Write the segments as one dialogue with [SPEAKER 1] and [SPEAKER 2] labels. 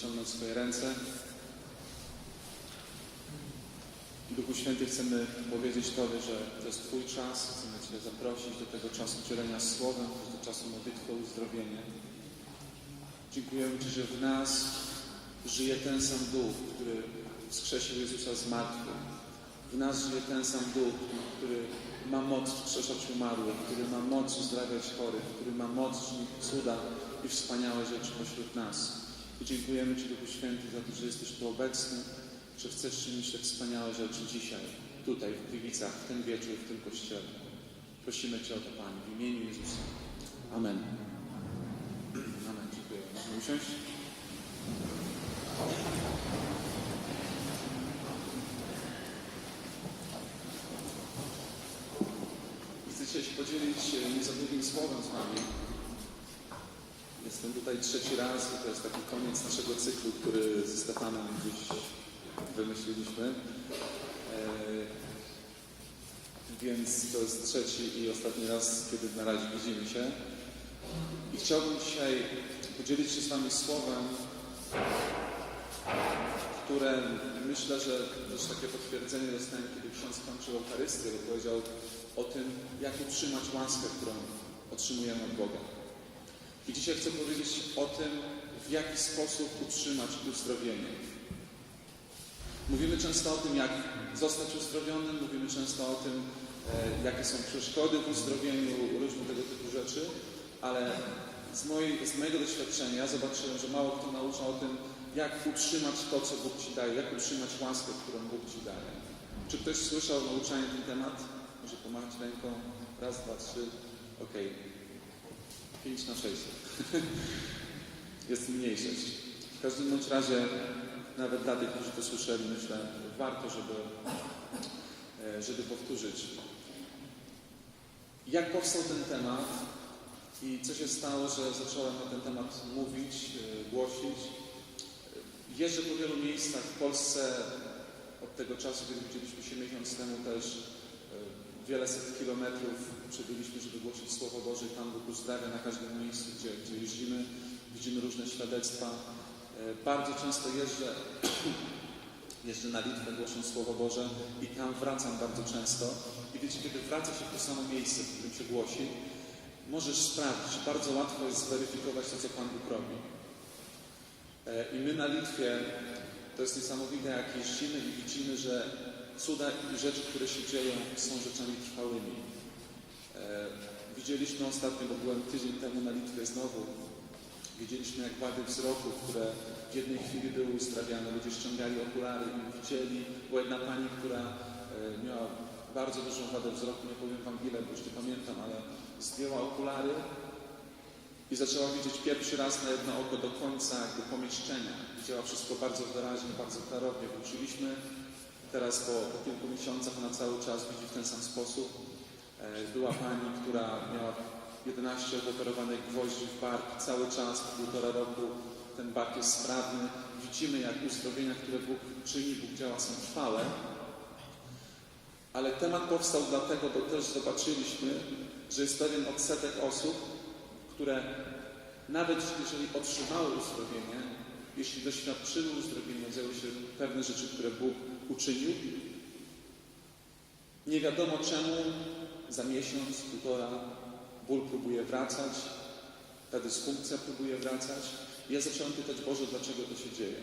[SPEAKER 1] wyciągnąć swoje ręce. Duchu Święty, chcemy powiedzieć Tobie, że to jest Twój czas. Chcemy Cię zaprosić do tego czasu dzielenia słowem, do czasu modlitwy o uzdrowienie. Dziękujemy Ci, że w nas żyje ten sam Duch, który wskrzesił Jezusa z martwych. W nas żyje ten sam Duch, który ma moc wskrzeszać umarłych, który ma moc uzdrawiać chorych, który ma moc czynić cuda i wspaniałe rzeczy pośród nas. I dziękujemy Ci, Duchu Święty, za to, że jesteś tu obecny, że chcesz czynić te wspaniałe rzeczy dzisiaj, tutaj, w Gliwicach, w ten wieczór, w tym Kościele. Prosimy Cię o to, Panie, w imieniu Jezusa. Amen. Amen. Dziękuję. Można usiąść? Chcę się podzielić e, niezawodnym słowem z Wami. Jestem tutaj trzeci raz i to jest taki koniec naszego cyklu, który ze Stefanem gdzieś wymyśliliśmy. E, więc to jest trzeci i ostatni raz, kiedy na razie widzimy się. I chciałbym dzisiaj podzielić się z Wami słowem, które myślę, że też takie potwierdzenie dostałem, kiedy ksiądz kończył Eucharystię, bo powiedział o tym, jak utrzymać łaskę, którą otrzymujemy od Boga. I dzisiaj chcę powiedzieć o tym, w jaki sposób utrzymać uzdrowienie. Mówimy często o tym, jak zostać uzdrowionym, mówimy często o tym, e, jakie są przeszkody w uzdrowieniu, różne tego typu rzeczy, ale z, mojej, z mojego doświadczenia zobaczyłem, że mało kto naucza o tym, jak utrzymać to, co Bóg Ci daje, jak utrzymać łaskę, którą Bóg Ci daje. Czy ktoś słyszał nauczanie na ten temat? Może pomachać ręką? Raz, dwa, trzy. Okej. Pięć na sześć. Jest mniejszość. W każdym bądź razie, nawet dla tych, którzy to słyszeli, myślę, warto, żeby, e, żeby powtórzyć. Jak powstał ten temat i co się stało, że zacząłem na ten temat mówić, e, głosić. Jeżdżę po wielu miejscach w Polsce od tego czasu, kiedy widzieliśmy się miesiąc temu też e, wiele set kilometrów przebyliśmy, żeby głosić Słowo Boże i Pan Bóg uzdrawia na każdym miejscu, gdzie, gdzie jeździmy. Widzimy różne świadectwa. E, Bardzo często jeżdżę, jeżdżę na Litwę, głosząc Słowo Boże i tam wracam bardzo często. I wiecie, kiedy wraca się w to samo miejsce, w którym się głosi, możesz sprawdzić, bardzo łatwo jest zweryfikować to, co Pan Bóg robi. E, I my na Litwie, to jest niesamowite, jak jeździmy i widzimy, że cuda i rzeczy, które się dzieją, są rzeczami trwałymi. E, Widzieliśmy ostatnio, bo byłem tydzień temu na Litwie znowu, widzieliśmy jak wady wzroku, które w jednej chwili były uzdrawiane, ludzie ściągali okulary i widzieli, była jedna pani, która e, miała bardzo dużą wadę wzroku, nie powiem Wam ile, bo już nie pamiętam, ale zdjęła okulary i zaczęła widzieć pierwszy raz na jedno oko do końca jakby pomieszczenia. Widziała wszystko bardzo wyraźnie, bardzo klarownie. Wróciliśmy. Teraz po, po kilku miesiącach ona cały czas widzi w ten sam sposób. E, Była pani, która miała 11 operowanych gwoździ w bark. Cały czas, półtora roku ten bark jest sprawny. Widzimy, jak uzdrowienia, które Bóg czyni, Bóg działa, są trwałe. Ale temat powstał dlatego, bo też zobaczyliśmy, że jest pewien odsetek osób, które nawet jeżeli otrzymały uzdrowienie, jeśli doświadczyły uzdrowienia, działy się pewne rzeczy, które Bóg uczynił, nie wiadomo czemu za miesiąc, półtora ból próbuje wracać, ta dysfunkcja próbuje wracać. I ja zacząłem pytać Boże, dlaczego to się dzieje.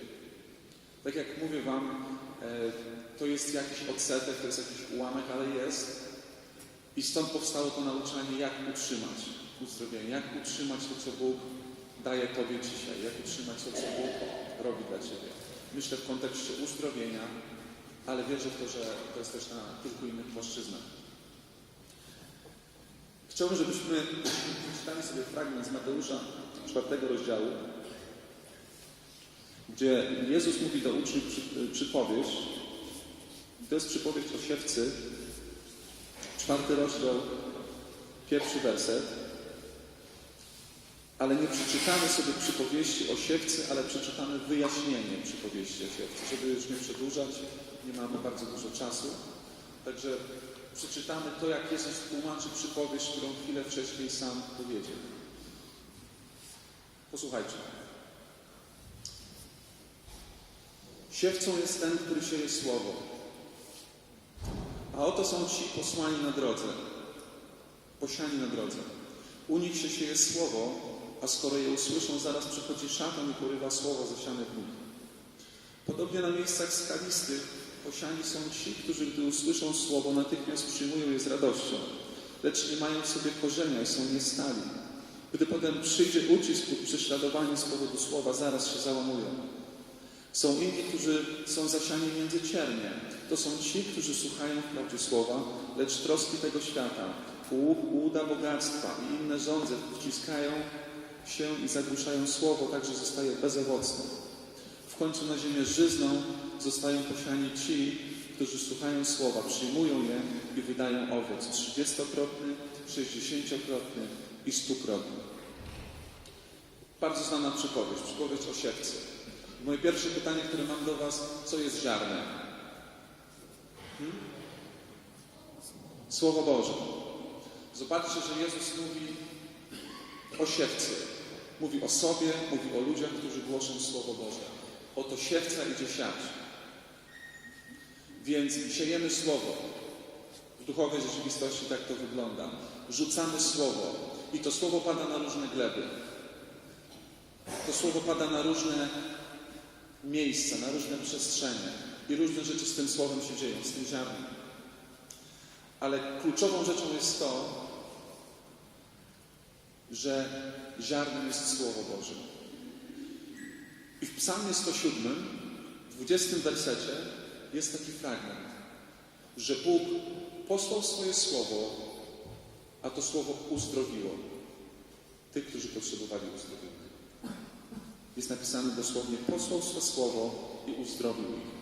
[SPEAKER 1] Tak jak mówię Wam, e, to jest jakiś odsetek, to jest jakiś ułamek, ale jest. I stąd powstało to nauczanie, jak utrzymać uzdrowienie, jak utrzymać to, co Bóg daje Tobie dzisiaj, jak utrzymać to, co Bóg robi dla Ciebie. Myślę w kontekście uzdrowienia, ale wierzę w to, że to jest też na kilku innych płaszczyznach. Chciałbym, żebyśmy przeczytali sobie fragment z Mateusza czwartego rozdziału, gdzie Jezus mówi do uczniów przy, przypowieść. To jest przypowieść o siewcy, czwarty rozdział, pierwszy werset. Ale nie przeczytamy sobie przypowieści o siewcy, ale przeczytamy wyjaśnienie przypowieści o siewcy, żeby już nie przedłużać, nie mamy bardzo dużo czasu. Także przeczytamy to, jak Jezus tłumaczy przypowieść, którą chwilę wcześniej sam powiedział. Posłuchajcie. Siewcą jest ten, który sieje słowo. A oto są ci posłani na drodze, posiani na drodze. U nich się sieje słowo, a skoro je usłyszą, zaraz przychodzi szatan i porywa słowo zasiane w nich. Podobnie na miejscach skalistych posiani są ci, którzy gdy usłyszą słowo, natychmiast przyjmują je z radością, lecz nie mają w sobie korzenia i są niestali. Gdy potem przyjdzie ucisk lub prześladowanie z powodu słowa, zaraz się załamują. Są inni, którzy są zasiani między ciernie. To są ci, którzy słuchają wprawdzie słowa, lecz troski tego świata, łup, łuda bogactwa i inne żądze wciskają się i zagłuszają słowo, tak że zostaje bezowocne. W końcu na ziemię żyzną zostają posiani ci, którzy słuchają słowa, przyjmują je i wydają owoc trzydziestokrotny, sześćdziesięciokrotny i stukrotny. Bardzo znana przypowieść, przypowieść o siewcy. Moje pierwsze pytanie, które mam do Was, co jest ziarnem? Hmm? Słowo Boże. Zobaczcie, że Jezus mówi o siewcy. Mówi o sobie, mówi o ludziach, którzy głoszą Słowo Boże. Oto siewca idzie siać. Więc siejemy Słowo. W duchowej rzeczywistości tak to wygląda. Rzucamy Słowo. I to Słowo pada na różne gleby. To Słowo pada na różne miejsca, na różne przestrzenie. I różne rzeczy z tym Słowem się dzieją, z tym ziarnem. Ale kluczową rzeczą jest to, że ziarnem jest Słowo Boże. I w Psalmie 107, w 20 wersecie jest taki fragment, że Bóg posłał swoje Słowo, a to Słowo uzdrowiło tych, którzy potrzebowali uzdrowienia. Jest napisane dosłownie, posłał swe Słowo i uzdrowił ich.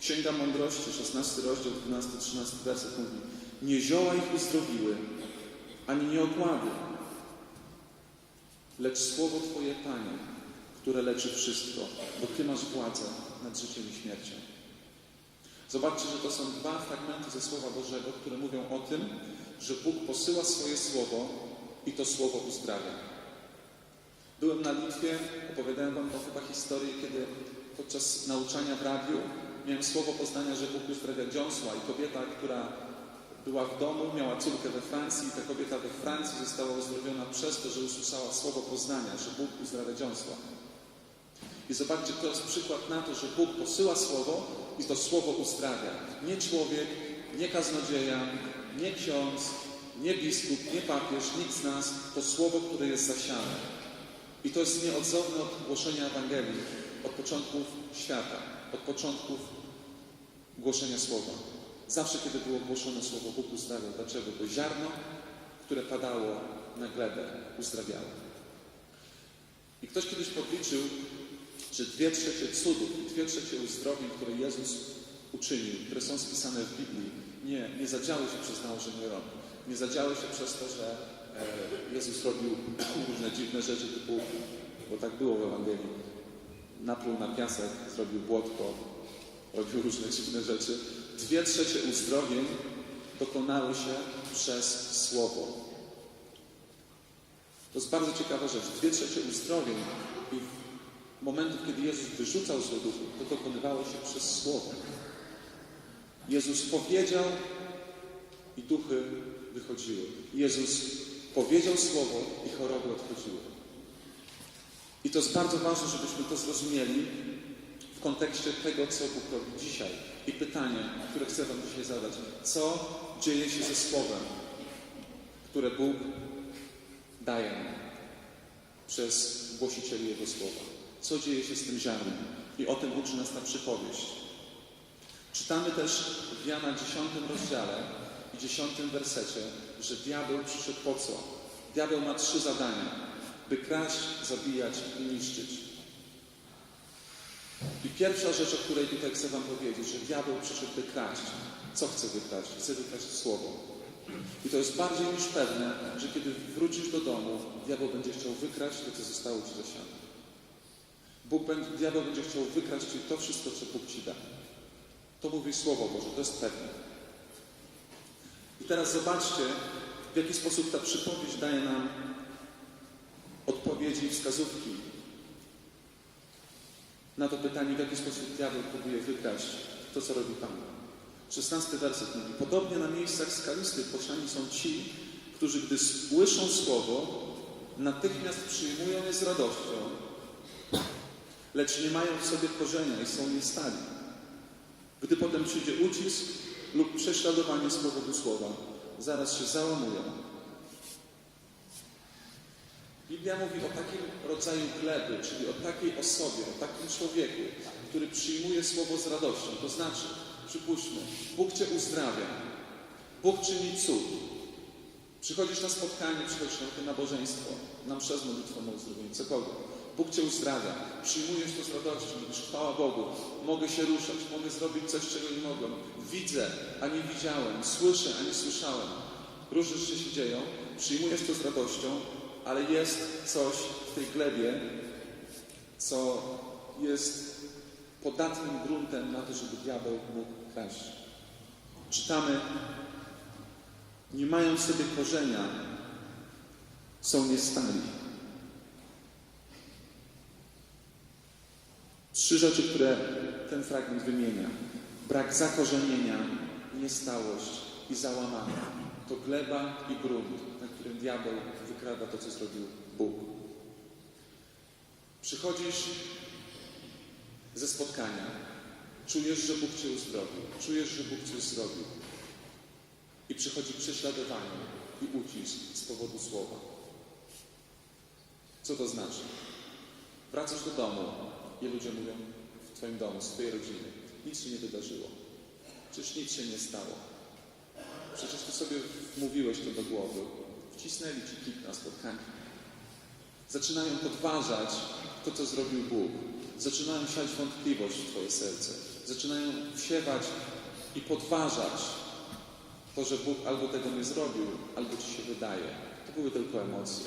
[SPEAKER 1] Księga Mądrości, 16 rozdział, 12-13 werset mówi Nie zioła ich uzdrowiły, ani nie okłady, lecz Słowo Twoje, Panie, które leczy wszystko, bo Ty masz władzę nad życiem i śmiercią. Zobaczcie, że to są dwa fragmenty ze Słowa Bożego, które mówią o tym, że Bóg posyła swoje Słowo i to Słowo uzdrawia. Byłem na Litwie, opowiadałem Wam to chyba historię, kiedy podczas nauczania w radiu miałem słowo poznania, że Bóg uzdrawia dziąsła i kobieta, która była w domu, miała córkę we Francji i ta kobieta we Francji została uzdrowiona przez to, że usłyszała słowo poznania, że Bóg uzdrawia dziąsła. I zobaczcie, to jest przykład na to, że Bóg posyła słowo i to słowo uzdrawia. Nie człowiek, nie kaznodzieja, nie ksiądz, nie biskup, nie papież, nikt z nas, to słowo, które jest zasiane. I to jest nieodzowne od głoszenia Ewangelii, od początków świata, od początków głoszenia Słowa. Zawsze, kiedy było głoszone Słowo, Bóg uzdrawiał. Dlaczego? Bo ziarno, które padało na glebę, uzdrawiało. I ktoś kiedyś podliczył, że dwie trzecie cudów, dwie trzecie uzdrowień, które Jezus uczynił, które są spisane w Biblii, nie, nie zadziały się przez nałożenie rąk. Nie zadziały się przez to, że e, Jezus robił różne dziwne rzeczy typu, bo tak było w Ewangelii, napluł na piasek, zrobił błotko, robił różne dziwne rzeczy. Dwie trzecie uzdrowień dokonały się przez Słowo. To jest bardzo ciekawa rzecz. Dwie trzecie uzdrowień i momentów, kiedy Jezus wyrzucał złe duchy, to dokonywało się przez Słowo. Jezus powiedział i duchy wychodziły. Jezus powiedział Słowo i choroby odchodziły. I to jest bardzo ważne, żebyśmy to zrozumieli w kontekście tego, co Bóg robi dzisiaj. I pytanie, które chcę Wam dzisiaj zadać. Co dzieje się ze Słowem, które Bóg daje nam przez głosicieli Jego Słowa? Co dzieje się z tym ziarnem? I o tym uczy nas ta przypowieść. Czytamy też w Jana 10 rozdziale i 10 wersecie, że diabeł przyszedł po co? Diabeł ma trzy zadania by kraść, zabijać i niszczyć. I pierwsza rzecz, o której tutaj chcę Wam powiedzieć, że diabeł przyszedł by kraść. Co chce wykraść? Chce wykraść słowo. I to jest bardziej niż pewne, że kiedy wrócisz do domu, diabeł będzie chciał wykraść to, co zostało Ci zasiane. Bóg diabeł będzie chciał wykraść Ci to wszystko, co Bóg Ci da. To mówi Słowo Boże, to jest pewne. I teraz zobaczcie, w jaki sposób ta przypowieść daje nam odpowiedzi i wskazówki. na to pytanie, w jaki sposób diabeł próbuje wykraść to, co robi Pan. 16 werset mówi, podobnie na miejscach skalistych poszani są ci, którzy gdy słyszą słowo, natychmiast przyjmują je z radością, lecz nie mają w sobie korzenia i są niestali. Gdy potem przyjdzie ucisk lub prześladowanie z powodu słowa, zaraz się załamują. Biblia mówi o takim rodzaju gleby, czyli o takiej osobie, o takim człowieku, który przyjmuje słowo z radością. To znaczy, przypuśćmy, Bóg Cię uzdrawia, Bóg czyni cud. Przychodzisz na spotkanie, przychodzisz na nabożeństwo, na mszę z modlitwą na uzdrowienie, cokolwiek. Bóg Cię uzdrawia, przyjmujesz to z radością, mówisz, chwała Bogu, mogę się ruszać, mogę zrobić coś, czego nie mogłem. Widzę, a nie widziałem, słyszę, a nie słyszałem. Różne rzeczy się dzieją, przyjmujesz to z radością, ale jest coś w tej glebie, co jest podatnym gruntem na to, żeby diabeł mógł kraść. Czytamy, nie mają sobie korzenia, są niestali. Trzy rzeczy, które ten fragment wymienia. Brak zakorzenienia, niestałość i załamanie. To gleba i grunt, na którym diabeł wykrada to, co zrobił Bóg. Przychodzisz ze spotkania, czujesz, że Bóg Cię uzdrowił, czujesz, że Bóg Cię uzdrowił i przychodzi prześladowanie i ucisk z powodu słowa. Co to znaczy? Wracasz do domu i ludzie mówią w Twoim domu, z Twojej rodziny, nic się nie wydarzyło. Przecież nic się nie stało. Przecież Ty sobie mówiłeś to do głowy. Wcisnęli Ci kit na spotkanie. Zaczynają podważać to, co zrobił Bóg. Zaczynają siać wątpliwość w Twoje serce. Zaczynają wsiewać i podważać to, że Bóg albo tego nie zrobił, albo Ci się wydaje. To były tylko emocje.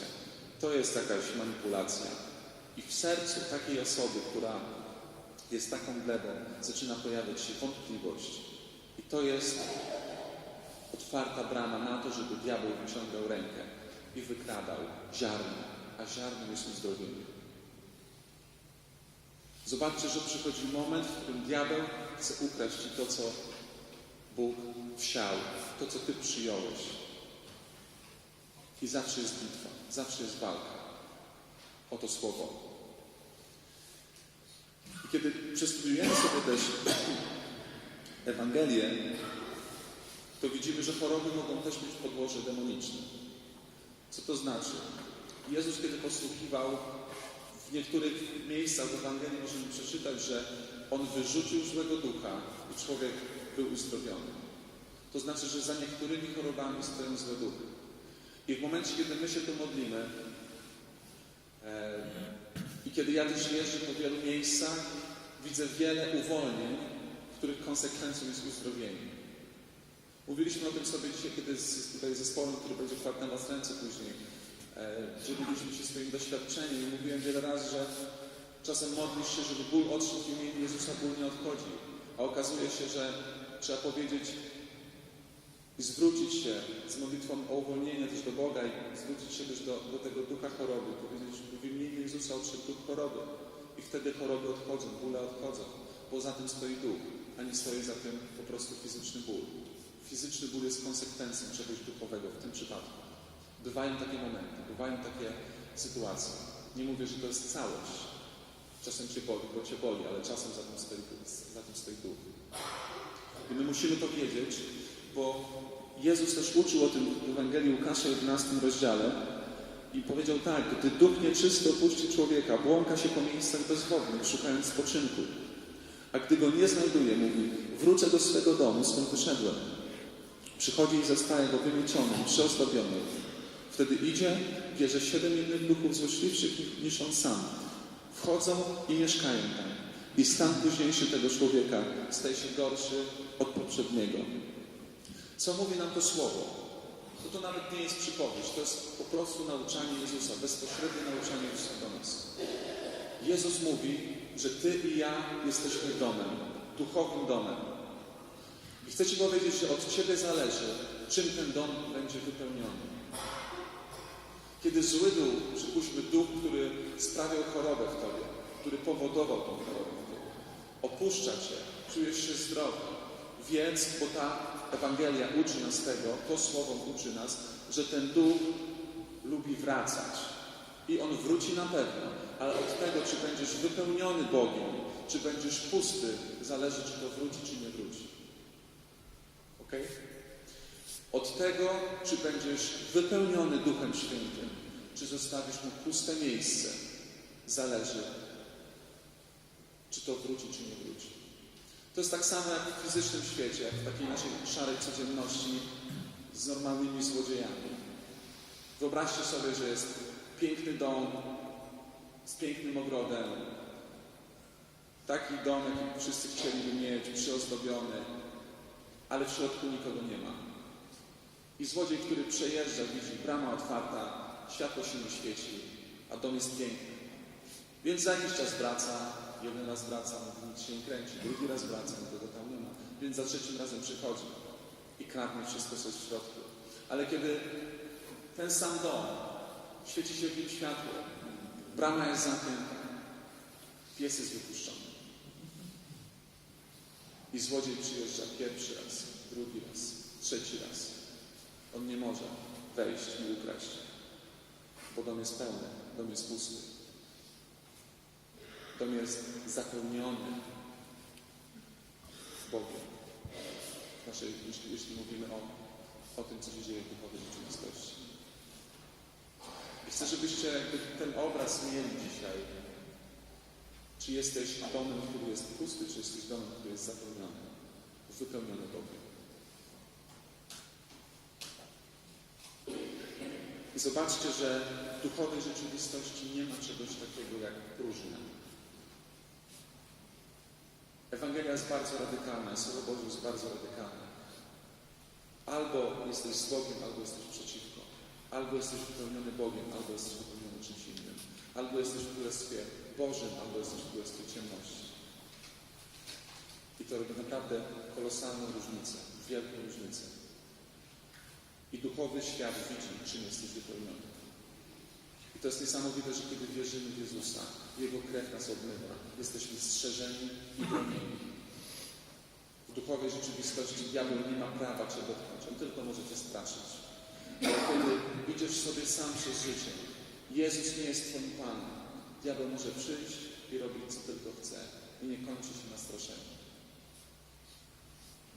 [SPEAKER 1] To jest jakaś manipulacja. I w sercu takiej osoby, która jest taką glebą, zaczyna pojawiać się wątpliwość. I to jest otwarta brama na to, żeby diabeł wyciągał rękę i wykradał ziarno, a ziarno jest uzdrowienie. Zobaczcie, że przychodzi moment, w którym diabeł chce ukraść Ci to, co Bóg wsiał, to, co Ty przyjąłeś. I zawsze jest bitwa, zawsze jest walka o to słowo. I kiedy przestudiujemy sobie też Ewangelię, to widzimy, że choroby mogą też mieć podłoże demoniczne. Co to znaczy? Jezus, kiedy posługiwał, w niektórych miejscach w Ewangelii możemy przeczytać, że On wyrzucił złego ducha i człowiek był uzdrowiony. To znaczy, że za niektórymi chorobami stoją złe duchy. I w momencie, kiedy my się tu modlimy i kiedy ja też jeżdżę po wielu miejscach, widzę wiele uwolnień, których konsekwencją jest uzdrowienie. Mówiliśmy o tym sobie dzisiaj, kiedy z tutaj zespołem, który będzie kładł na Was ręce później, e, dzieliliśmy się swoim doświadczeniem i mówiłem wiele razy, że czasem modlisz się, żeby ból odszedł w imieniu Jezusa, ból nie odchodzi. A okazuje się, że trzeba powiedzieć i zwrócić się z modlitwą o uwolnienie też do Boga i zwrócić się też do, do tego ducha choroby, powiedzieć, w imieniu Jezusa odszedł duch choroby. I wtedy choroby odchodzą, bóle odchodzą. Bo za tym stoi duch, a nie stoi za tym po prostu fizyczny ból. Fizyczny ból jest konsekwencją czegoś duchowego w tym przypadku. Bywają takie momenty, bywają takie sytuacje. Nie mówię, że to jest całość. Czasem cię boli, bo cię boli, ale czasem za tym stoi, za tym stoi duch. I my musimy to wiedzieć, bo Jezus też uczył o tym w Ewangelii Łukasza 11 rozdziale i powiedział tak, gdy duch nieczysty opuści człowieka, błąka się po miejscach bezwodnych, szukając spoczynku. A gdy go nie znajduje, mówi, wrócę do swego domu, skąd wyszedłem. Przychodzi i zastaje go wymieczonym, przyozdobionym. Wtedy idzie, bierze siedem innych duchów złośliwszych niż on sam. Wchodzą i mieszkają tam. I stan późniejszy tego człowieka staje się gorszy od poprzedniego. Co mówi nam to słowo? To to nawet nie jest przypowieść, to jest po prostu nauczanie Jezusa, bezpośrednie nauczanie Jezusa do nas. Jezus mówi, że Ty i ja jesteśmy domem, duchowym domem. I chcę Ci powiedzieć, że od Ciebie zależy, czym ten dom będzie wypełniony. Kiedy zły duch, przypuśćmy duch, który sprawiał chorobę w Tobie, który powodował tą chorobę, opuszcza cię, czujesz się zdrowy. Wiedz, bo ta Ewangelia uczy nas tego, to słowo uczy nas, że ten duch lubi wracać. I on wróci na pewno, ale od tego, czy będziesz wypełniony Bogiem, czy będziesz pusty, zależy, czy to wróci, czy nie wróci. Ok? Od tego, czy będziesz wypełniony Duchem Świętym, czy zostawisz mu puste miejsce, zależy, czy to wróci, czy nie wróci. To jest tak samo jak w fizycznym świecie, w takiej naszej szarej codzienności z normalnymi złodziejami. Wyobraźcie sobie, że jest piękny dom z pięknym ogrodem. Taki dom, jaki wszyscy chcieliby mieć, przyozdobiony, ale w środku nikogo nie ma. I złodziej, który przejeżdża, widzi brama otwarta, światło się świeci, a dom jest piękny. Więc za jakiś czas wraca, jeden raz wraca, mówi, nic się nie kręci, drugi raz wraca, nikogo tam nie ma. Więc za trzecim razem przychodzi i kradnie wszystko, co jest w środku. Ale kiedy ten sam dom świeci się w nim światło, brama jest zamknięta, pies jest wypuszczony. I złodziej przyjeżdża pierwszy raz, drugi raz, trzeci raz. On nie może wejść i ukraść, bo dom jest pełny, dom jest pusty. Dom jest zapełniony Bogiem. Naszej, jeśli, jeśli mówimy o, o tym, co się dzieje w duchowej rzeczywistości. I chcę, żebyście ten obraz mieli dzisiaj. Czy jesteś domem, który jest pusty, czy jesteś domem, który jest zapełniony, wypełniony Bogiem. I zobaczcie, że w duchowej rzeczywistości nie ma czegoś takiego jak próżnia. Ewangelia jest bardzo radykalna, Słowo Boże jest bardzo radykalne. Albo jesteś z Bogiem, albo jesteś przeciwko. Albo jesteś wypełniony Bogiem, albo jesteś wypełniony czymś innym. Albo jesteś w Królestwie Bożym, albo jesteś w Królestwie ciemności. I to robi naprawdę kolosalną różnicę, wielką różnicę. I duchowy świat widzi, czym jesteś wypełniony. I to jest niesamowite, że kiedy wierzymy w Jezusa, Jego krew nas obmywa, jesteśmy strzeżeni i bronieni. W duchowej rzeczywistości diabeł nie ma prawa Cię dotknąć, on tylko może Cię straszyć. Ale kiedy idziesz sobie sam przez życie, Jezus nie jest Twoim Panem, diabeł może przyjść i robić co tylko chce i nie kończy się na straszeniu.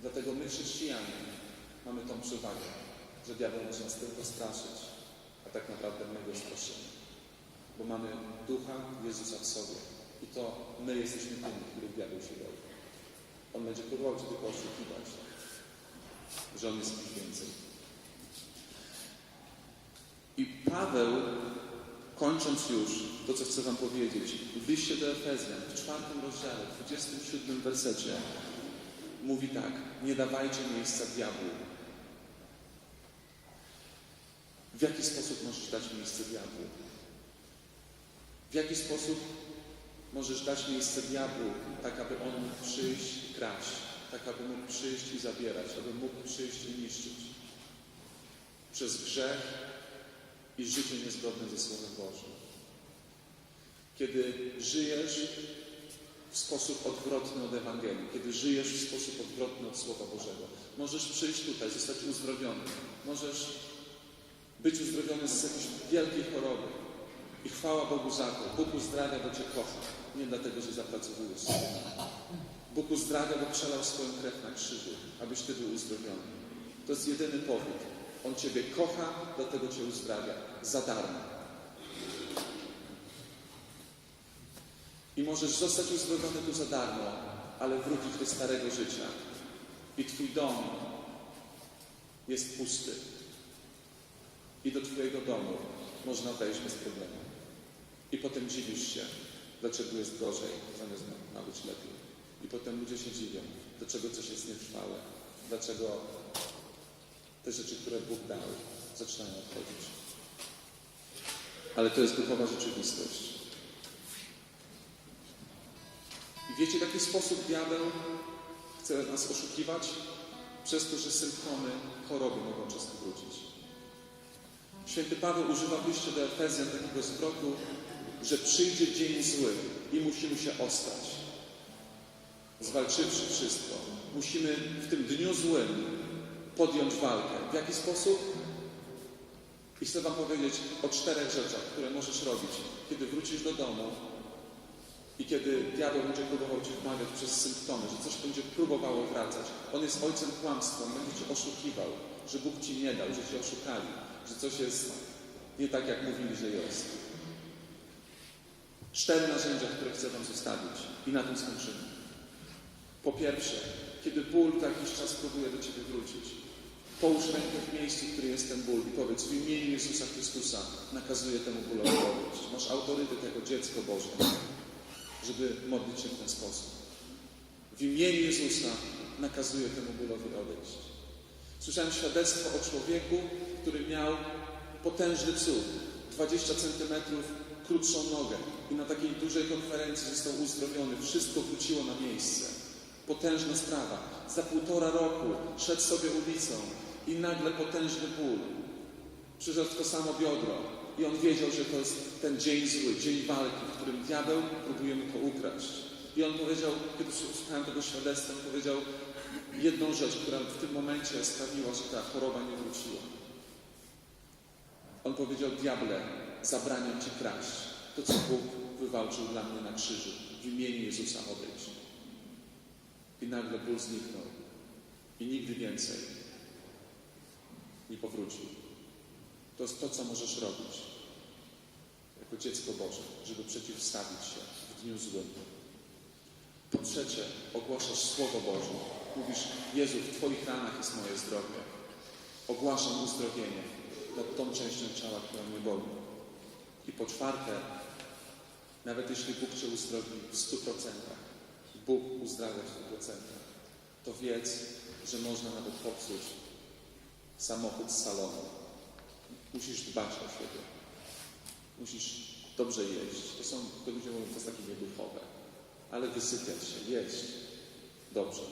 [SPEAKER 1] Dlatego my, chrześcijanie, mamy tą przewagę, że diabeł może nas tylko straszyć, a tak naprawdę my go straszymy. Bo mamy ducha Jezusa w sobie. I to my jesteśmy tymi, których diabeł się boi. On będzie próbował Cię tylko oszukiwać, że On jest więcej. I Paweł, kończąc już to, co chcę Wam powiedzieć, w liście do Efezjan, w czwartym rozdziale, w 27 wersecie, mówi tak, nie dawajcie miejsca diabłu. W jaki sposób możesz dać miejsce diabłu? W jaki sposób możesz dać miejsce diabłu, tak aby on mógł przyjść i kraść, tak aby mógł przyjść i zabierać, aby mógł przyjść i niszczyć? Przez grzech i życie niezgodne ze Słowem Bożym. Kiedy żyjesz w sposób odwrotny od Ewangelii, kiedy żyjesz w sposób odwrotny od Słowa Bożego, możesz przyjść tutaj, zostać uzdrowiony, możesz być uzdrowiony z jakiejś wielkiej choroby. I chwała Bogu za to. Bóg uzdrawia, bo Cię kocha. Nie dlatego, że zapracowujesz sobie. Bóg uzdrawia, bo przelał swoją krew na krzyżu, abyś Ty był uzdrowiony. To jest jedyny powód. On Ciebie kocha, dlatego Cię uzdrawia. Za darmo. I możesz zostać uzdrowiony tu za darmo, ale wrócić do starego życia. I Twój dom jest pusty. I do Twojego domu można wejść bez problemu. I potem dziwisz się, dlaczego jest gorzej, zamiast ma być lepiej. I potem ludzie się dziwią, dlaczego coś jest nietrwałe, dlaczego te rzeczy, które Bóg dał, zaczynają odchodzić. Ale to jest duchowa rzeczywistość. I wiecie, w jaki sposób diabeł chce nas oszukiwać? Przez to, że symptomy choroby mogą często wrócić. Święty Paweł używa w do Efezjan takiego zwrotu, że przyjdzie dzień zły i musimy się ostać. zwalczywszy wszystko, musimy w tym dniu złym podjąć walkę. W jaki sposób? I chcę Wam powiedzieć o czterech rzeczach, które możesz robić, kiedy wrócisz do domu i kiedy diabeł będzie próbował Cię wmawiać przez symptomy, że coś będzie próbowało wracać. On jest ojcem kłamstwa, będzie Cię oszukiwał, że Bóg Ci nie dał, że Cię oszukali, że coś jest nie tak, jak mówili, że jest. Cztery narzędzia, które chcę Wam zostawić i na tym skończymy. Po pierwsze, kiedy ból co jakiś czas próbuje do Ciebie wrócić, połóż rękę w miejscu, w którym jest ten ból i powiedz w imieniu Jezusa Chrystusa nakazuję temu bólowi odejść. Masz autorytet jako dziecko Boże, żeby modlić się w ten sposób. W imieniu Jezusa nakazuję temu bólowi odejść. Słyszałem świadectwo o człowieku, który miał potężny cud. 20 centymetrów krótszą nogę i na takiej dużej konferencji został uzdrowiony. Wszystko wróciło na miejsce. Potężna sprawa. Za półtora roku szedł sobie ulicą i nagle potężny ból. Przyszedł to samo biodro i on wiedział, że to jest ten dzień zły, dzień walki, w którym diabeł próbuje mu to ukraść. I on powiedział, kiedy słuchałem tego świadectwa, powiedział jedną rzecz, która w tym momencie sprawiła, że ta choroba nie wróciła. On powiedział, diable, zabraniam Ci kraść. To, co Bóg wywalczył dla mnie na krzyżu. W imieniu Jezusa odejdź. I nagle ból zniknął. I nigdy więcej nie powrócił. To jest to, co możesz robić jako dziecko Boże, żeby przeciwstawić się w dniu złym. Po trzecie, ogłaszasz Słowo Boże. Mówisz, Jezu, w Twoich ranach jest moje zdrowie. Ogłaszam uzdrowienie nad tą częścią ciała, która mnie boli. I po czwarte, nawet jeśli Bóg Cię uzdrowi w stu procentach, Bóg uzdrawia w stu procentach, to wiedz, że można nawet popsuć samochód z salonu. Musisz dbać o siebie. Musisz dobrze jeść. To są, to ludzie mówią, to jest takie nieduchowe. Ale wysypiać się, jeść dobrze,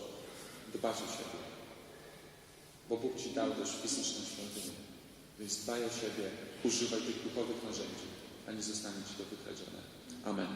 [SPEAKER 1] dbać o siebie. Bo Bóg Ci dał też fizyczną świątynię. Więc dbaj o siebie, używaj tych duchowych narzędzi, a nie zostanie Ci to wykradzione. Amen.